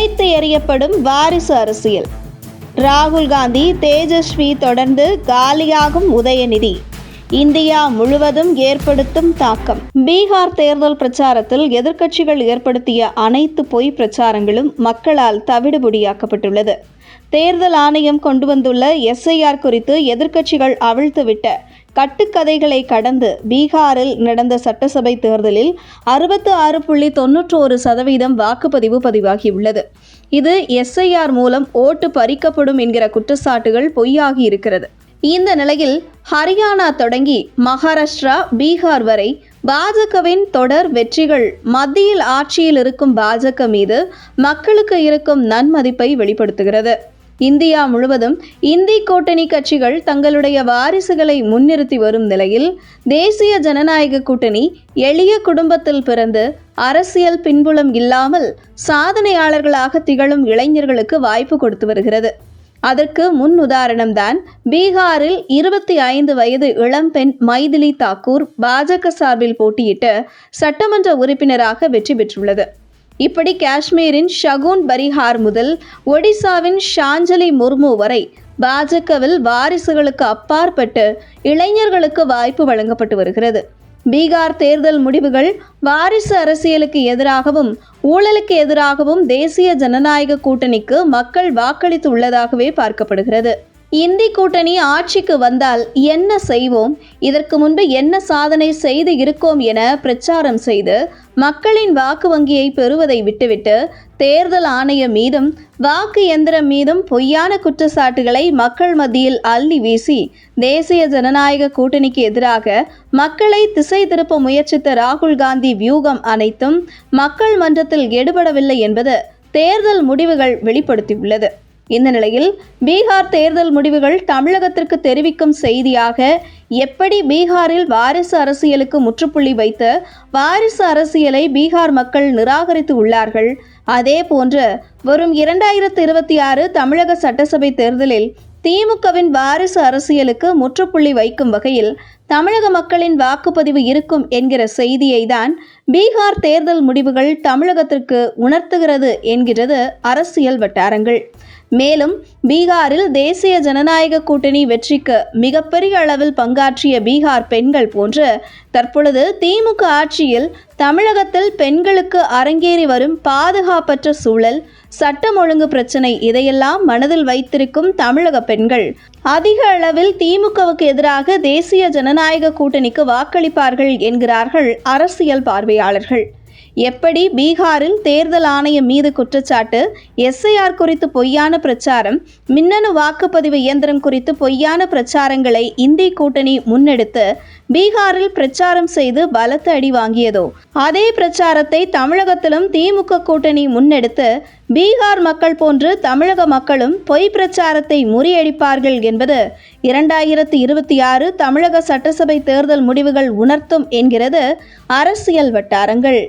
உடைத்து எறியப்படும் வாரிசு அரசியல். ராகுல் காந்தி தேஜஸ்வி தொடர்ந்து காலியாகும் உதயநிதி இந்தியா முழுவதும் ஏற்படுத்தும் தாக்கம். பீகார் தேர்தல் பிரச்சாரத்தில் எதிர்க்கட்சிகள் ஏற்படுத்திய அனைத்து பொய் பிரச்சாரங்களும் மக்களால் தவிடுபொடியாக்கப்பட்டுள்ளது. தேர்தல் ஆணையம் கொண்டு வந்துள்ள எஸ்ஐஆர் குறித்து எதிர்க்கட்சிகள் அவிழ்த்துவிட்ட கட்டுக்கதைகளை கடந்து பீகாரில் நடந்த சட்டசபை தேர்தலில் அறுபத்து ஆறு புள்ளி தொன்னூற்றோரு சதவீதம் வாக்குப்பதிவு பதிவாகியுள்ளது. இது எஸ்ஐஆர் மூலம் ஓட்டு பறிக்கப்படும் என்கிற குற்றச்சாட்டுகள் பொய்யாகி இருக்கிறது. இந்த நிலையில் ஹரியானா தொடங்கி மகாராஷ்டிரா பீகார் வரை பாஜகவின் தொடர் வெற்றிகள் மத்தியில் ஆட்சியில் இருக்கும் பாஜக மீது மக்களுக்கு இருக்கும் நன்மதிப்பை வெளிப்படுத்துகிறது. இந்தியா முழுவதும் இந்தி கூட்டணி கட்சிகள் தங்களுடைய வாரிசுகளை முன்னிறுத்தி வரும் நிலையில் தேசிய ஜனநாயக கூட்டணி எளிய குடும்பத்தில் பிறந்து அரசியல் பின்புலம் இல்லாமல் சாதனையாளர்களாக திகழும் இளைஞர்களுக்கு வாய்ப்பு கொடுத்து வருகிறது. அதற்கு முன் உதாரணம்தான் பீகாரில் இருபத்தி ஐந்து வயது இளம்பெண் மைதிலி தாக்கூர் பாஜக சார்பில் போட்டியிட்டு சட்டமன்ற உறுப்பினராக வெற்றி பெற்றுள்ளது. இப்படி காஷ்மீரின் ஷகுன் பரிஹார் முதல் ஒடிசாவின் ஷாஞ்சலி முர்மு வரை பாஜகவில் வாரிசுகளுக்கு அப்பாற்பட்டு இளைஞர்களுக்கு வாய்ப்பு வழங்கப்பட்டு வருகிறது. பீகார் தேர்தல் முடிவுகள் வாரிசு அரசியலுக்கு எதிராகவும் ஊழலுக்கு எதிராகவும் தேசிய ஜனநாயக கூட்டணிக்கு மக்கள் வாக்களித்து உள்ளதாகவே பார்க்கப்படுகிறது. இந்தி கூட்டணி ஆட்சிக்கு வந்தால் என்ன செய்வோம்? இதற்கு முன்பு என்ன சாதனை செய்து இருக்கோம் என பிரச்சாரம் செய்து மக்களின் வாக்கு வங்கியை பெறுவதை விட்டுவிட்டு தேர்தல் ஆணையம் மீதும் வாக்கு எந்திரம் மீதும் பொய்யான குற்றச்சாட்டுகளை மக்கள் மத்தியில் அள்ளி வீசி தேசிய ஜனநாயக கூட்டணிக்கு எதிராக மக்களை திசை திருப்ப முயற்சித்த ராகுல் காந்தி வியூகம் அனைத்தும் மக்கள் மன்றத்தில் எடுபடவில்லை என்பது தேர்தல் முடிவுகள் வெளிப்படுத்தியுள்ளது. இந்த நிலையில் பீகார் தேர்தல் முடிவுகள் தமிழகத்திற்கு தெரிவிக்கும் செய்தியாக எப்படி பீகாரில் வாரிசு அரசியலுக்கு முற்றுப்புள்ளி வைத்து வாரிசு அரசியலை பீகார் மக்கள் நிராகரித்து உள்ளார்கள். அதே போன்று வரும் இரண்டாயிரத்து இருபத்தி ஆறு தமிழக சட்டசபை தேர்தலில் திமுகவின் வாரிசு அரசியலுக்கு முற்றுப்புள்ளி வைக்கும் வகையில் தமிழக மக்களின் வாக்குப்பதிவு இருக்கும் என்கிற செய்தியை தான் பீகார் தேர்தல் முடிவுகள் தமிழகத்திற்கு உணர்த்துகிறது என்கிறது அரசியல் வட்டாரங்கள். மேலும் பீகாரில் தேசிய ஜனநாயக கூட்டணி வெற்றிக்கு மிகப்பெரிய அளவில் பங்காற்றிய பீகார் பெண்கள் போன்று தற்பொழுது திமுக ஆட்சியில் தமிழகத்தில் பெண்களுக்கு அரங்கேறி வரும் பாதுகாப்பற்ற சூழல் சட்டம் ஒழுங்கு பிரச்சனை இதையெல்லாம் மனதில் வைத்திருக்கும் தமிழக பெண்கள். அதிக அளவில் திமுகவுக்கு எதிராக தேசிய ஜனநாயக கூட்டணிக்கு வாக்களிப்பார்கள் என்கிறார்கள் அரசியல் பார்வையாளர்கள். எப்படி பீகாரில் தேர்தல் ஆணையம் மீது குற்றச்சாட்டு எஸ்ஐஆர் குறித்து பொய்யான பிரச்சாரம் மின்னணு வாக்குப்பதிவு இயந்திரம் குறித்து பொய்யான பிரச்சாரங்களை இந்தி கூட்டணி முன்னெடுத்து பீகாரில் பிரச்சாரம் செய்து பலத்த அடி வாங்கியதோ? அதே பிரச்சாரத்தை தமிழகத்திலும் திமுக கூட்டணி முன்னெடுத்து பீகார் மக்கள் போன்று தமிழக மக்களும் பொய் பிரச்சாரத்தை முறியடிப்பார்கள் என்பது இரண்டாயிரத்தி இருபத்தி ஆறு தமிழக சட்டசபை தேர்தல் முடிவுகள் உணர்த்தும் என்கிறது அரசியல் வட்டாரங்கள்.